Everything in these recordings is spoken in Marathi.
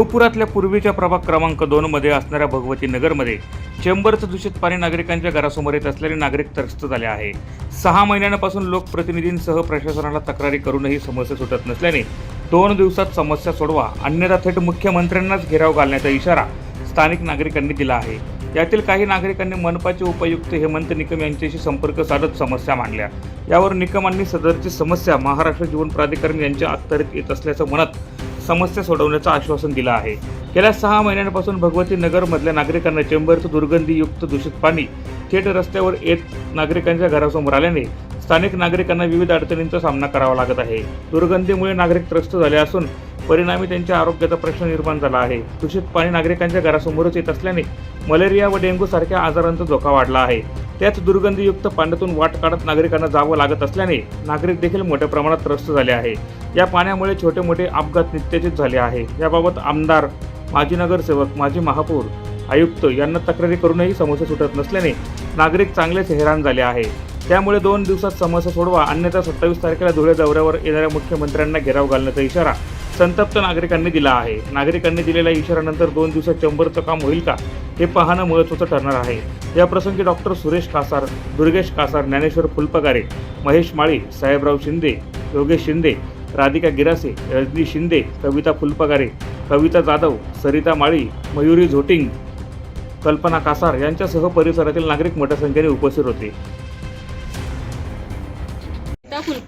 देवपुरातल्या पूर्वीच्या प्रभाग क्रमांक दोनमध्ये असणाऱ्या भगवती नगरमध्ये चेंबरचं दूषित पाणी नागरिकांच्या घरासमोर येत असल्याने नागरिक त्रस्त झाले आहे. सहा महिन्यांपासून लोकप्रतिनिधींसह प्रशासनाला तक्रारी करूनही समस्या सुटत नसल्याने दोन दिवसात समस्या सोडवा अन्यथा थेट मुख्यमंत्र्यांनाच घेराव घालण्याचा इशारा स्थानिक नागरिकांनी दिला आहे. यातील काही नागरिकांनी मनपाचे उपायुक्त हेमंत निकम यांच्याशी संपर्क साधत समस्या मांडल्या. यावर निकमांनी सदरची समस्या महाराष्ट्र जीवन प्राधिकरण यांच्या अखत्यारीत येत असल्याचं म्हणत समस्या सोडवण्याचं आश्वासन दिलं आहे. गेल्या सहा महिन्यांपासून भगवती नगरमधल्या नागरिकांना चेंबरचं दुर्गंधीयुक्त दूषित पाणी थेट रस्त्यावर येत नागरिकांच्या घरासमोर आल्याने स्थानिक नागरिकांना विविध अडचणींचा सामना करावा लागत आहे. दुर्गंधीमुळे नागरिक त्रस्त झाले असून परिणामी त्यांच्या आरोग्याचा प्रश्न निर्माण झाला आहे. दूषित पाणी नागरिकांच्या घरासमोरच येत असल्याने मलेरिया व डेंग्यू सारख्या आजारांचा धोका वाढला आहे. त्याच दुर्गंधीयुक्त पाण्यातून वाट काढत नागरिकांना जावं लागत असल्याने नागरिक देखील मोठ्या प्रमाणात त्रस्त झाले आहे. या पाण्यामुळे छोटे मोठे अपघात नित्याचेच झाले आहे. याबाबत आमदार माजी नगरसेवक माजी महापौर आयुक्त यांना तक्रारी करूनही समस्या सुटत नसल्याने नागरिक चांगलेच हैराण झाले आहे. त्यामुळे दोन दिवसात समस्या सोडवा अन्यथा सत्तावीस तारखेला धुळे दौऱ्यावर येणाऱ्या मुख्यमंत्र्यांना घेराव घालण्याचा इशारा संतप्त नागरिकांनी दिला आहे. नागरिकांनी दिलेल्या इशाऱ्यानंतर दोन दिवसात चंबरचं काम होईल का? हे पाहणं महत्त्वाचं ठरणार आहे. या प्रसंगी डॉक्टर सुरेश कासार दुर्गेश कासार ज्ञानेश्वर फुलपगारे महेश माळी साहेबराव शिंदे योगेश शिंदे राधिका गिरासे रजनी शिंदे कविता फुलपगारे कविता जाधव सरिता माळी मयुरी झोटिंग कल्पना कासार यांच्यासह परिसरातील नागरिक मोठ्या संख्येने उपस्थित होते.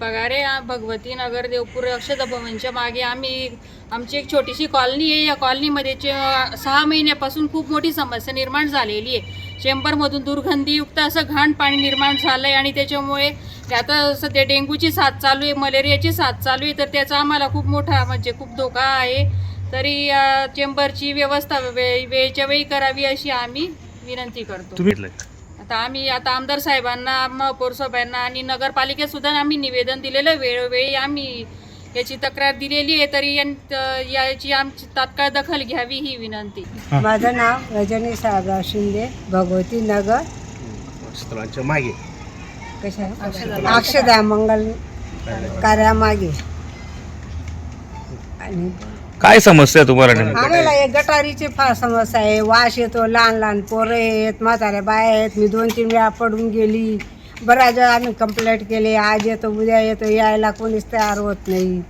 फुलपगारे आ- भगवती नगर देवपूर अक्षता भवनच्या मागे आम्ही आमची एक छोटीशी कॉलनी आहे. या कॉलनीमध्ये चे- सहा महिन्यापासून खूप मोठी समस्या निर्माण झालेली आहे. चेंबरमधून दुर्गंधीयुक्त असं घाण पाणी निर्माण झालं आहे आणि त्याच्यामुळे आता सध्या डेंग्यूची साथ चालू आहे मलेरियाची साथ चालू आहे तर त्याचा आम्हाला खूप मोठा म्हणजे खूप धोका आहे. तरी चेंबरची व्यवस्था वे वेळच्या वेळी करावी अशी आम्ही विनंती करतो. आता आम्ही आता आमदार साहेबांना महापौर साहेबांना आणि नगरपालिकेत सुद्धा आम्ही निवेदन दिलेलं वेळोवेळी आम्ही याची तक्रार दिलेली आहे तरी यां- याची आमची तात्काळ दखल घ्यावी ही विनंती. माझं नाव रजनी साहेबराव शिंदे भगवती नगर. स्थळांच्या मागे. कशा? अक्षदा. मंगल कार्यामागे. आणि काय समस्या तुम्हाला नेमकी? आम्हाला हे गटारीची फार समस्या आहे. वास येतो लहान लहान पोरं आहेत म्हाताऱ्या बाया आहेत. मी दोन तीन वेळा पडून गेली. बऱ्याच वेळा आम्ही कंप्लेंट केली. आज येतो उद्या येतो यायला कोणीच तयार होत नाही.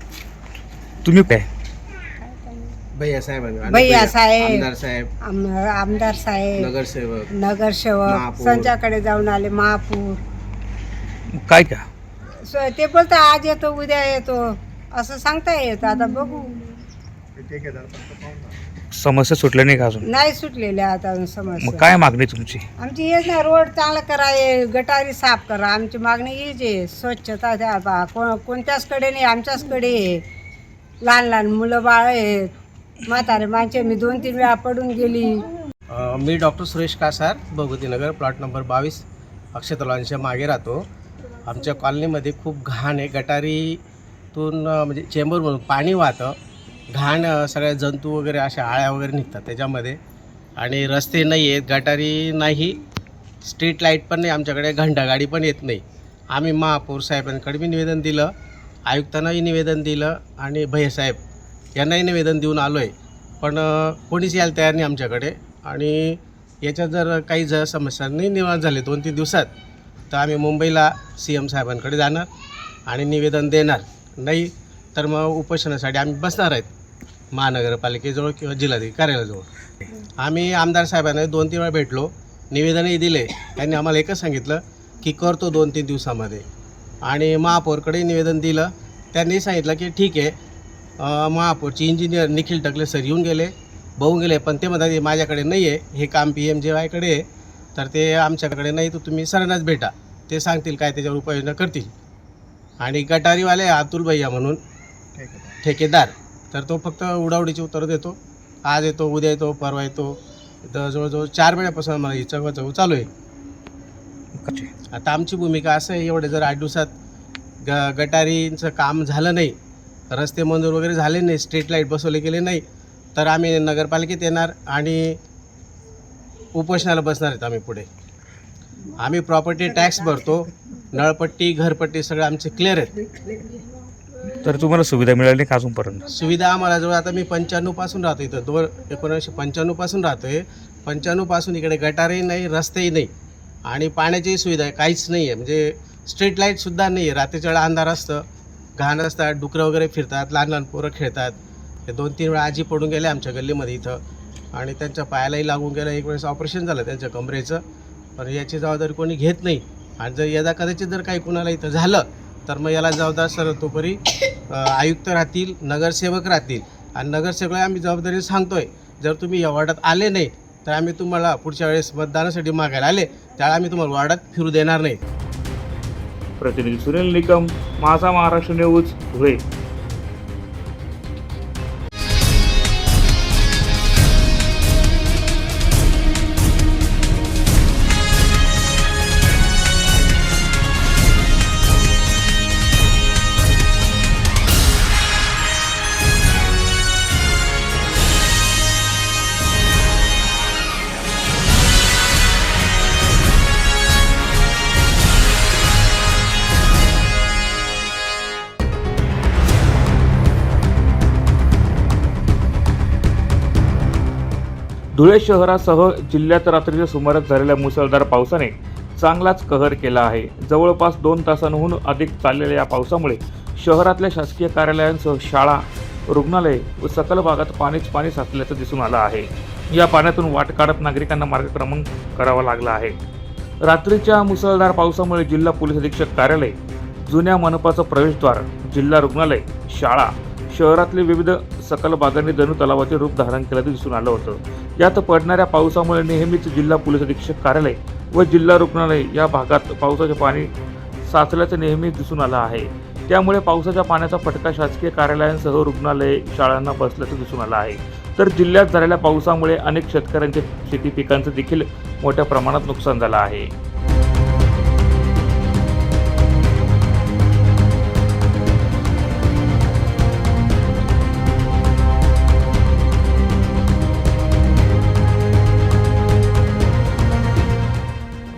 तुम्ही काय? भैया साहेब भैया साहेब. आमदार साहेब. आम- आमदार साहेब. नगरसेवक. नगरसेवक. महापौर. संच्याकडे जाऊन आले महापूर. काय का? ते बोलता आज येतो उद्या येतो. असं सांगता येत. आता बघू. समस्या सुटल्या नाही का अजून? नाही सुटलेले आता मग समस्या. काय मागणी तुमची? आमची हेच ना रोड चांगला करा हे गटारी साफ करा. आमची मागणी हीच आहे स्वच्छता द्या बा को कोणत्याच कडे नाही आमच्याच कडे आहे. लहान लहान मुलं बाळ आहेत. म्हातारे माणसे मी दोन तीन वेळा पडून गेली. अ, मी doctor Suresh Kasar Bhagwati Nagar plot number बावीस अक्षतलांच्या मागे राहतो. आमच्या कॉलनीमध्ये खूप घाण आहे. गटारीतून अ, म्हणजे चेंबरमधून पाणी वाहतं. घाण सगळ्या जंतू वगैरे अशा आळ्या वगैरे निघतात त्याच्यामध्ये. आणि रस्ते नाही आहेत गटारी नाही स्ट्रीट लाइट पण नाही आमच्याकडे घंटागाडी पण येत नाही. आम्ही महापौर साहेबांकडे बी निवेदन दिलं आयुक्तांनाही निवेदन दिलं आणि भैयासाहेब यांनाही निवेदन देऊन आलो आहे पण कोणीच यायला तयार नाही आमच्याकडे. आणि याच्यात जर काही जर समस्या नाही निर्माण झाले दोन तीन दिवसात तर आम्ही मुंबईला सी एम साहेबांकडे जाणार आणि निवेदन देणार. नाही तर मग उपोषणासाठी आम्ही बसणार आहेत. महानगरपालिकेजवळ किंवा जिल्हाधिकारी कार्यालयाजवळ. आम्ही आमदार साहेबांना दोन तीन वेळा भेटलो. निवेदनही दिले. त्यांनी आम्हाला एकच सांगितलं की करतो दोन तीन दिवसामध्ये. आणि महापौरकडे निवेदन दिलं. त्यांनी सांगितलं की ठीक आहे. अ, महापौरचे इंजिनियर निखिल टकले सर येऊन गेले. बघून गेले पण ते म्हणतात माझ्याकडे नाही आहे. हे काम पी एम जे वायकडे आहे. तर ते आमच्याकडे नाही तर तुम्ही सरांनाच भेटा. ते सांगतील काय त्याच्यावर उपाययोजना करतील. आणि गटारीवाले अतुल भैया म्हणून ठेकेदार. तर तो फक्त उडावडीची उत्तरं देतो. आज येतो उद्या येतो परवा येतो. तर जवळजवळ चार महिन्यापासून आम्हाला ही चौघ चव चालू आहे. आता आमची भूमिका असं आहे एवढे जर आठ दिवसात ग गटारींचं काम झालं नाही रस्ते मंजूर वगैरे झाले नाही स्ट्रीट लाइट बसवले गेले नाही तर आम्ही नगरपालिकेत येणार आणि उपोषणाला बसणार आहेत आम्ही पुढे. आम्ही प्रॉपर्टी टॅक्स भरतो नळपट्टी घरपट्टी सगळं आमचे क्लिअर आहेत. तर तुम्हाला सुविधा मिळाली का अजूनपर्यंत? सुविधा आम्हाला जवळ आता मी पंच्याण्णवपासून राहतो इथं. दोन एकोणीसशे पंच्याण्णवपासून राहतो आहे पंच्याण्णवपासून इकडे गटारही नाही रस्तेही नाही. आणि पाण्याचीही सुविधा आहे काहीच नाही आहे. म्हणजे स्ट्रीट लाईटसुद्धा नाही आहे. रात्रीच्या वेळा अंधार असतं. घाण असतात डुकरं वगैरे फिरतात लहान लहान पोरं खेळतात. हे दोन तीन वेळा आजी पडून गेले आमच्या गल्लीमध्ये इथं. आणि त्यांच्या पायालाही लागून गेलं. एक वेळेस ऑपरेशन झालं त्यांच्या कमरेचं. पण याची जबाबदारी कोणी घेत नाही. आणि जर यदा कदाचित जर काही कुणाला इथं झालं तर मग याला जबाबदार सर्वतोपरी आयुक्त राहतील नगरसेवक राहतील. आणि नगरसेवकला आम्ही जबाबदारी सांगतोय जर तुम्ही या वॉर्डात आले नाही तर आम्ही तुम्हाला पुढच्या वेळेस मतदानासाठी मागायला आले त्याला आम्ही तुम्हाला वॉर्डात फिरू देणार नाही. प्रतिनिधी सुनील निकम माझा महाराष्ट्र न्यूज धुळे. धुळे शहरासह जिल्ह्यात रात्रीच्या सुमारास झालेल्या मुसळधार पावसाने चांगलाच कहर केला आहे. जवळपास दोन तासांहून अधिक चाललेल्या या पावसामुळे शहरातल्या शासकीय कार्यालयांसह शाळा रुग्णालये व सकल भागात पाणीच पाणी साचल्याचं दिसून आलं आहे. या पाण्यातून वाट काढत नागरिकांना मार्गक्रमण करावा लागला आहे. रात्रीच्या मुसळधार पावसामुळे जिल्हा पोलीस अधीक्षक कार्यालय जुन्या मनपाचं प्रवेशद्वार जिल्हा रुग्णालय शाळा शहरातले विविध सकल भागांनी जणू तलावाचे रूप धारण केल्याचं दिसून आलं होतं. यात पडणाऱ्या पावसामुळे नेहमीच जिल्हा पोलीस अधीक्षक कार्यालय व जिल्हा रुग्णालय या भागात पावसाचे पाणी साचल्याचं नेहमीच दिसून आलं आहे. त्यामुळे पावसाच्या पाण्याचा फटका शासकीय कार्यालयांसह रुग्णालय शाळांना बसल्याचं दिसून आलं आहे. तर जिल्ह्यात झालेल्या पावसामुळे अनेक शेतकऱ्यांचे शेती पिकांचं देखील मोठ्या प्रमाणात नुकसान झालं आहे.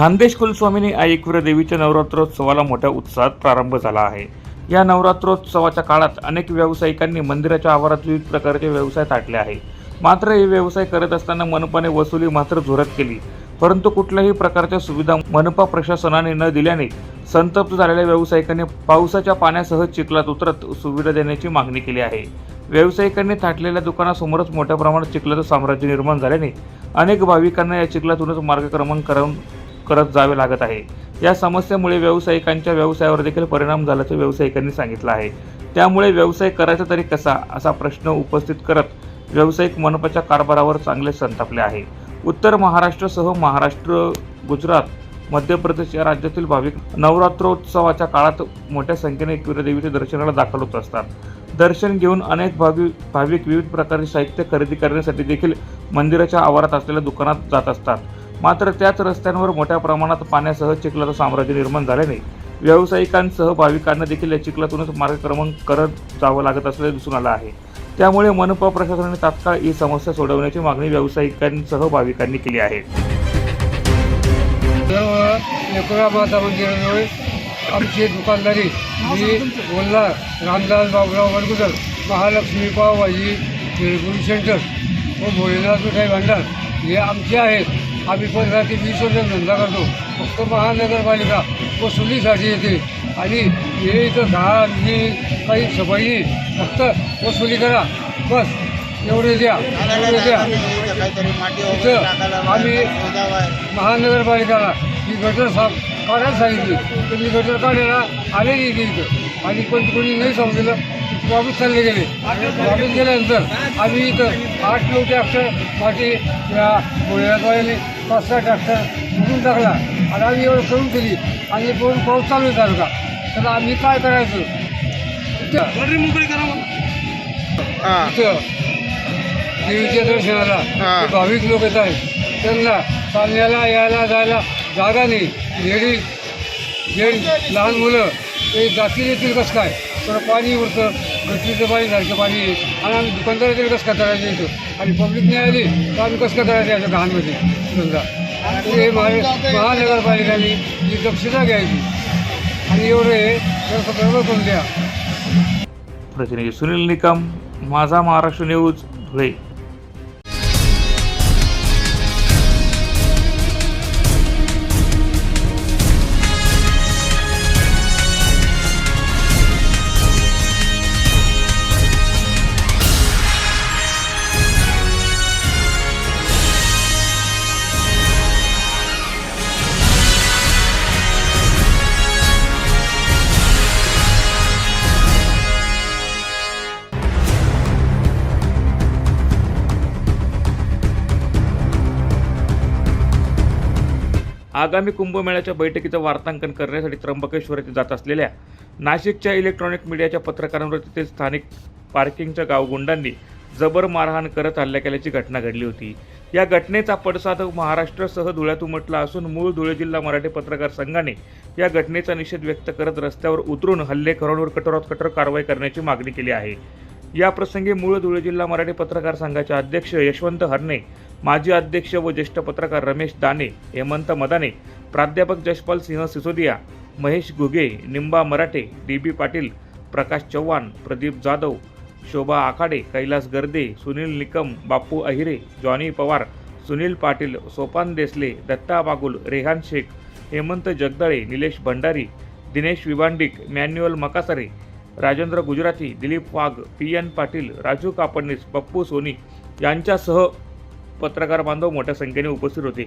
Khandesh कुलस्वामिनी आई देवीच्या नवरात्रोत्सवाला मोठ्या उत्साहात प्रारंभ झाला आहे. या नवरात्रोत्सवाच्या काळात अनेक व्यावसायिकांनी मंदिराच्या आवारात विविध प्रकारचे व्यवसाय थाटले आहे. मात्र हे व्यवसाय करत असताना मनपाने वसुली मात्र जोरात केली. परंतु कुठल्याही प्रकारच्या सुविधा मनपा प्रशासनाने न दिल्याने संतप्त झालेल्या व्यावसायिकांनी पावसाच्या पाण्यासह चिखलात उतरत सुविधा देण्याची मागणी केली आहे. व्यावसायिकांनी थाटलेल्या दुकानासमोरच मोठ्या प्रमाणात चिखलाचं साम्राज्य निर्माण झाल्याने अनेक भाविकांना या चिखलातूनच मार्गक्रमण करून करत जावे लागत आहे. या समस्येमुळे व्यावसायिकांच्या व्यवसायावर देखील परिणाम झाल्याचं व्यावसायिकांनी सांगितलं आहे. त्यामुळे व्यवसाय करायचा तरी कसा? असा प्रश्न उपस्थित करत व्यावसायिक मनपाच्या कारभारावर चांगले संतापले आहे. उत्तर महाराष्ट्रासह महाराष्ट्र गुजरात मध्य प्रदेश या राज्यातील भाविक नवरात्रोत्सवाच्या काळात मोठ्या संख्येने एकविरा देवीच्या दर्शनाला दाखल होत असतात. दर्शन घेऊन अनेक भावी भाविक विविध प्रकारचे साहित्य खरेदी करण्यासाठी देखील मंदिराच्या आवारात असलेल्या दुकानात जात असतात. मात्र त्याच रस्त्यांवर मोठ्या प्रमाणात पाण्यासह चिखलाचं साम्राज्य निर्माण झाल्याने व्यावसायिकांसह भाविकांना देखील या चिखलातूनच मार्गक्रमण करत जावं लागत असल्याचे दिसून आलं आहे. त्यामुळे मनपा प्रशासनाने तात्काळ ही समस्या सोडवण्याची मागणी व्यावसायिकांसह भाविकांनी केली आहे. एकरा आमची दुकानदारी मी बोलला रामदास बाबुराव वडगुदर महालक्ष्मी पावभाजी गुरु सेंटर व भोलेनाथ मिठाई भांडार हे आमचे आहेत. आम्ही पंधरा ते वीस वर्ष धंदा करतो. फक्त महानगरपालिका वसुलीसाठी येते. आणि हे इथं घाण काही सफाई फक्त वसुली करा. बस एवढे द्या एवढे द्या. इथं आम्ही महानगरपालिकाला ही गटर साफ काढायला सांगितली. तर मी गटर काढायला आले नाही इथं. आणि पण कोणी नाही समजलं वापस चालले गेले. वापस गेल्यानंतर आम्ही इथं आठ नऊ ट्रॅक्टर या गोळ्याद्वारे पाच सहा ट्रॅक्टर उडून टाकला. आणि आम्ही एवढं करून दिली. आणि दोन पाऊस चालू आहे का तर आम्ही काय करायचं? इथं- देवीच्या दर्शनाला. भाविक लोक येत आहेत. त्यांना चालण्याला यायला जायला जागा नाही. लेडीज जेंट्स लहान मुलं ते जाती येतील कसं काय? तर पाणी उरतं. गटरीचं पाणी घरचं पाणी. आणि आम्ही दुकानदाराचे कसं काय करायचं इथं आणि पब्लिक नाही आली तर आम्ही कसं काय करायचं याच्या घाणमध्ये समजा. हे महा महानगरपालिकाने ही दक्षता घ्यायची. आणि एवढं हे जर बरोबर करून द्या. प्रतिनिधी सुनील निकम माझा महाराष्ट्र न्यूज धुळे. आगामी कुंभमेळ्याच्या बैठकीचं वार्तांकन करण्यासाठी त्र्यंबकेश्वर येथे जात असलेल्या नाशिकच्या इलेक्ट्रॉनिक मीडियाच्या पत्रकारांवर तिथे स्थानिक पार्किंगच्या गावगुंडांनी जबर मारहाण करत हल्ला केल्याची घटना घडली होती. या घटनेचा पडसाद महाराष्ट्रासह धुळ्यात उमटला असून मूळ धुळे जिल्हा मराठी पत्रकार संघाने या घटनेचा निषेध व्यक्त करत रस्त्यावर उतरून हल्लेखोरांवर कठोरात कठोर कारवाई करण्याची मागणी केली आहे. या प्रसंगी मूळ धुळे जिल्हा मराठी पत्रकार संघाचे अध्यक्ष यशवंत हरणे माजी अध्यक्ष व ज्येष्ठ पत्रकार रमेश दाने हेमंत मदाने प्राध्यापक Jaspal Singh Sisodia Mahesh Ghuge Nimba Marathe D B Patil Prakash Chavan Pradeep Jadhav Shobha Akhade Kailas Garde Sunil Nikam Bapu Ahire Johnny Pawar Sunil Patil Sopan Desale Datta Bagul Rehan Shaikh Hemant Jagdale Nilesh Bhandari Dinesh Vibhandik Manuel Makasare Rajendra Gujarati Dilip Wagh P N Patil Raju Kapadnis Pappu Soni यांच्यासह पत्रकार बांधव मोठ्या संख्येने उपस्थित होते.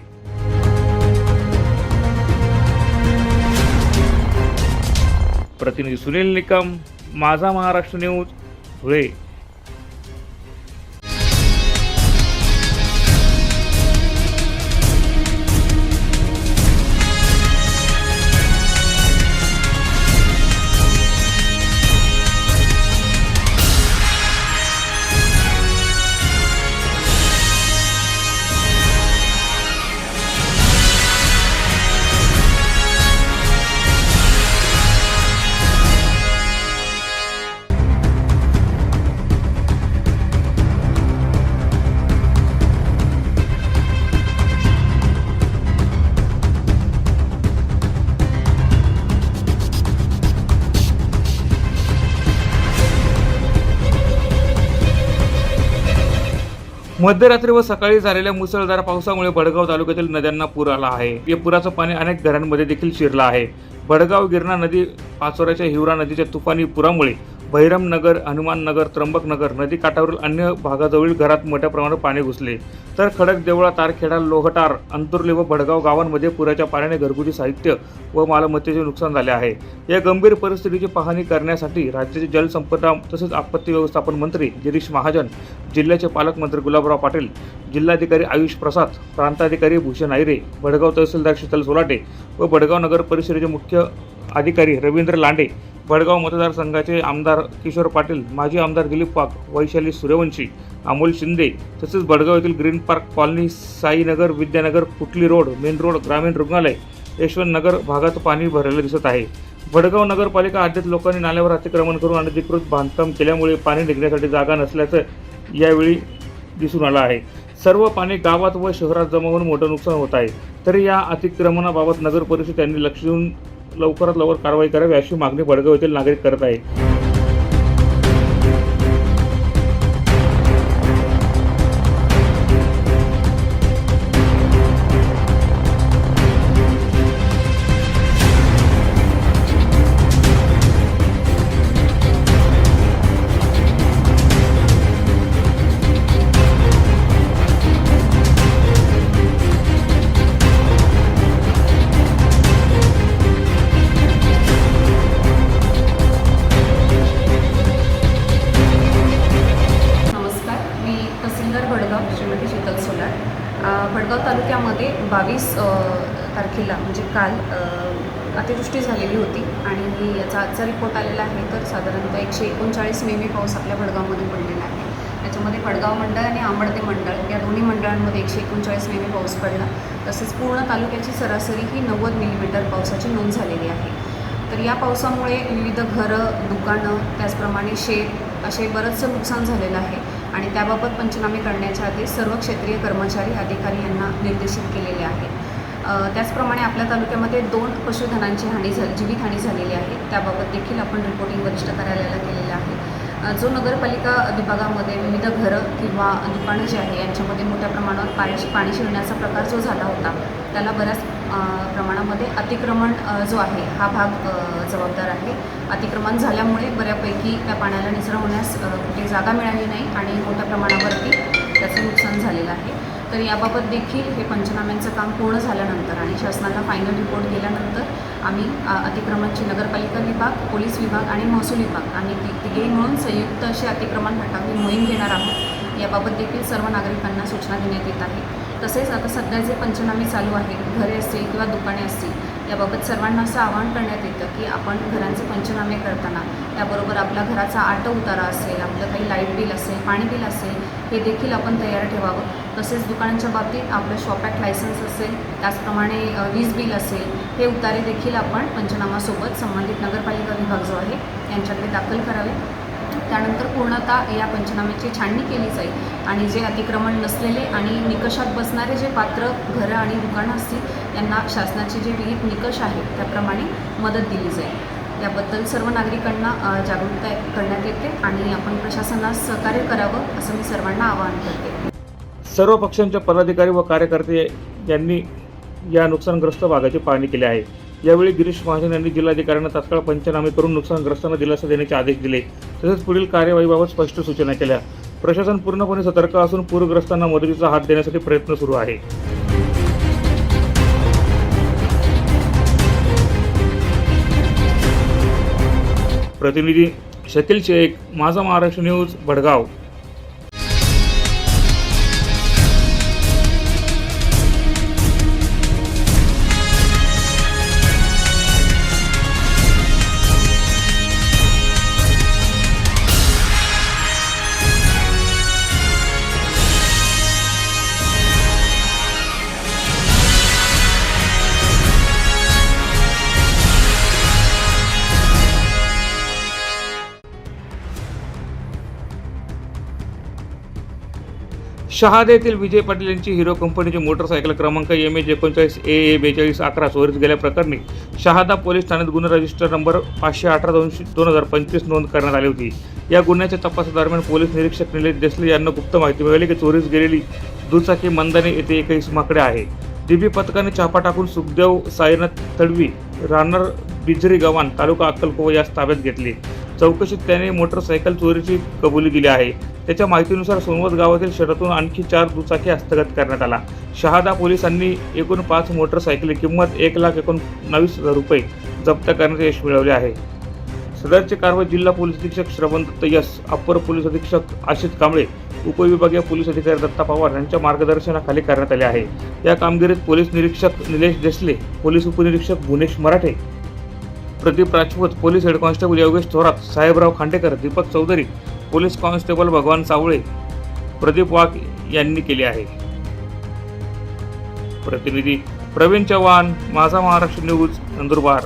प्रतिनिधी सुनील निकम माझा महाराष्ट्र न्यूज धुळे. मध्यरात्री व सकाळी झालेल्या मुसळधार पावसामुळे भडगाव तालुक्यातील नद्यांना पूर आला आहे. या पुराचं पाणी अनेक घरांमध्ये देखील शिरलं आहे. भडगाव गिरणा नदी पाचोऱ्याच्या हिवरा नदीच्या तुफानी पुरामुळे बहिरमनगर हनुमाननगर त्र्यंबकनगर नदी काठावरील अन्य भागाजवळील घरात मोठ्या प्रमाणात पाणी घुसले. तर खडक देवळा तारखेडा लोहटार अंतुर्ले व भडगाव गावांमध्ये पुराच्या पाण्याने घरगुती साहित्य व मालमत्तेचे नुकसान झाले आहे. या गंभीर परिस्थितीची पाहणी करण्यासाठी राज्याचे जलसंपदा तसेच आपत्ती व्यवस्थापन मंत्री गिरीश महाजन जिल्ह्याचे पालकमंत्री गुलाबराव पाटील जिल्हाधिकारी आयुष प्रसाद प्रांताधिकारी भूषण आयरे भडगाव तहसीलदार शीतल सोलाटे व भडगाव नगर परिषदेचे मुख्य अधिकारी रवींद्र लांडे भडगाव मतदारसंघाचे आमदार किशोर पाटील माजी आमदार दिलीप पाक वैशाली सूर्यवंशी अमोल शिंदे तसेच भडगाव येथील green park colony Sainagar Vidyanagar Kutli road main road ग्रामीण रुग्णालय यशवंत नगर भागात पाणी भरलेलं दिसत आहे. भडगाव नगरपालिका हद्दीत लोकांनी नाल्यावर अतिक्रमण करून अनधिकृत बांधकाम केल्यामुळे पाणी निघण्यासाठी जागा नसल्याचं यावेळी दिसून आलं आहे. सर्व पाणी गावात व शहरात जमा होऊन मोठं नुकसान होत आहे. तरी या अतिक्रमणाबाबत नगर परिषद यांनी लक्ष देऊन लवकरात लवकर कारवाई करावी अशी मागणी बडगाव येथील नागरिक करत आहे बावीस तारखेला म्हणजे काल अतिवृष्टी झालेली होती आणि याचा आजचा रिपोर्ट आलेला आहे तर साधारणतः एकशे एकोणचाळीस मिमी पाऊस आपल्या भडगावमध्ये पडलेला आहे. त्याच्यामध्ये भडगाव मंडळ आणि आंबडते मंडळ या दोन्ही मंडळांमध्ये एकशे एकोणचाळीस मिमी पाऊस पडला. तसेच पूर्ण तालुक्याची सरासरी ही नव्वद मिलीमीटर पावसाची नोंद झालेली आहे. तर या पावसामुळे विविध घरं दुकानं त्याचप्रमाणे शेत असे बरंचसं नुकसान झालेलं आहे. आणि त्याबाबत पंचनामे करण्याच्या आधी सर्व क्षेत्रीय कर्मचारी अधिकारी यांना निर्देशित केलेले आहे. त्याचप्रमाणे आपल्या तालुक्यामध्ये दोन पशुधनांची हानी झाली जीवितहानी झालेली आहे. त्याबाबत देखील आपण रिपोर्टिंग वरिष्ठ कार्यालयाला केलेलं आहे. जो नगरपालिका विभागामध्ये विविध घरं किंवा दुकानं जी आहे यांच्यामध्ये मोठ्या प्रमाणावर पाणी पाणी शिरण्याचा प्रकार जो झाला होता त्याला बऱ्याच प्रमाणामध्ये अतिक्रमण जो आहे हा भाग जबाबदार आहे. अतिक्रमण झाल्यामुळे बऱ्यापैकी त्या पाण्याला निचरा होण्यास कुठे जागा मिळाली नाही आणि मोठ्या प्रमाणावरती त्याचं नुकसान झालेलं आहे. तर याबाबत देखील हे पंचनाम्यांचं काम पूर्ण झाल्यानंतर आणि शासनाला फायनल रिपोर्ट दिल्यानंतर आम्ही अतिक्रमणची नगरपालिका विभाग पोलीस विभाग आणि महसूल विभाग आम्ही तिघेही मिळून संयुक्त अशी अतिक्रमण हटावी मोहीम घेणार आहोत. याबाबत देखील सर्व नागरिकांना सूचना देण्यात येत आहे. तसेच आता सध्या जे पंचनामे चालू आहेत घरे असतील किंवा दुकाने असतील याबाबत सर्वांना असं आवाहन करण्यात येतं की आपण घरांचे पंचनामे करताना त्याबरोबर आपला घराचा आट उतारा असेल आपलं काही लाइट बिल असेल पाणी बिल असेल हे देखील आपण तयार ठेवावं. तसेच दुकानांच्या बाबतीत आपलं शॉप ॲक्ट लायसन्स असेल त्याचप्रमाणे वीज बिल असेल हे उतारे देखील आपण पंचनामासोबत संबंधित नगरपालिका विभाग जो आहे यांच्याकडे दाखल करावे. त्यानंतर पूर्णतः या पंचनाम्याची छाननी केली जाईल. आणि जे अतिक्रमण नसलेले आणि निकषात बसणारे जे पात्र घरं आणि दुकानं असतील यांना शासनाचे जे विहित निकष आहेत त्याप्रमाणे मदत दिली जाईल. याबद्दल सर्व नागरिकांना जागरूकता करण्यात येते आणि आपण प्रशासनास सहकार्य करावं असं मी सर्वांना आवाहन करते. सर्व पक्षांच्या पदाधिकारी व कार्यकर्ते यांनी या नुकसानग्रस्त भागाची पाहणी केली आहे. यावेळी गिरीश महाजन यांनी जिल्हाधिकाऱ्यांना तात्काळ पंचनामे करून नुकसानग्रस्तांना दिलासा देण्याचे आदेश दिले. तसेच पुढील कार्यवाहीबाबत स्पष्ट सूचना केल्या. प्रशासन पूर्णपणे सतर्क असून पूरग्रस्तांना मदतीचा हात देण्यासाठी प्रयत्न सुरू आहे. प्रतिनिधी शकील शेख माझा महाराष्ट्र न्यूज भडगाव. शहाद येथील विजय पाटील यांची हिरो कंपनीची मोटरसायकल क्रमांक एम एच एकोणचाळीस ए ए बेचाळीस अकरा चोरीस गेल्याप्रकरणी शहादा पोलीस ठाण्यात गुन्हा रजिस्टर नंबर पाचशे अठरा दोनशे दोन हजार पंचवीस नोंद करण्यात आली होती. या गुन्ह्याच्या तपासादरम्यान पोलीस निरीक्षक निलेश देसले यांना गुप्त माहिती मिळाली की चोरीस गेलेली दुचाकी मंदाने येथे एकही माकडे आहे. डीबी पथकाने छापा टाकून सुखदेव साईनाथ तडवी राहणार बिजरी गव्हाण तालुका अक्कलकोवा यास ताब्यात घेतले. चौकशीत त्याने मोटरसायकल चोरीची कबुली दिली आहे. त्याच्या माहितीनुसार सोनवत गावातील शहरातून आणखी चार दुचाकी हस्तगत करण्यात आला. शहादा पोलिसांनी एकूण पाच मोटरसायकली किंमत एक लाख एकोणवीस हजार रुपये जप्त करण्याचे यश मिळवले आहे. सदरची कारवाई जिल्हा पोलीस अधीक्षक श्रवण दत्त यस अप्पर पोलीस अधीक्षक आशिष कांबळे उपविभागीय पोलीस अधिकारी दत्ता पवार यांच्या मार्गदर्शनाखाली करण्यात आले आहे. या कामगिरीत पोलीस निरीक्षक निलेश देसले पोलीस उपनिरीक्षक Bhunesh Marathe Pradeep Rajput police head constable Yogesh Thorat Sahebrao Khandekar Deepak Chaudhari police constable Bhagwan Sawale Pradeep वाघ यांनी केले आहे. प्रतिनिधी प्रवीण चव्हाण माझा महाराष्ट्र न्यूज नंदुरबार.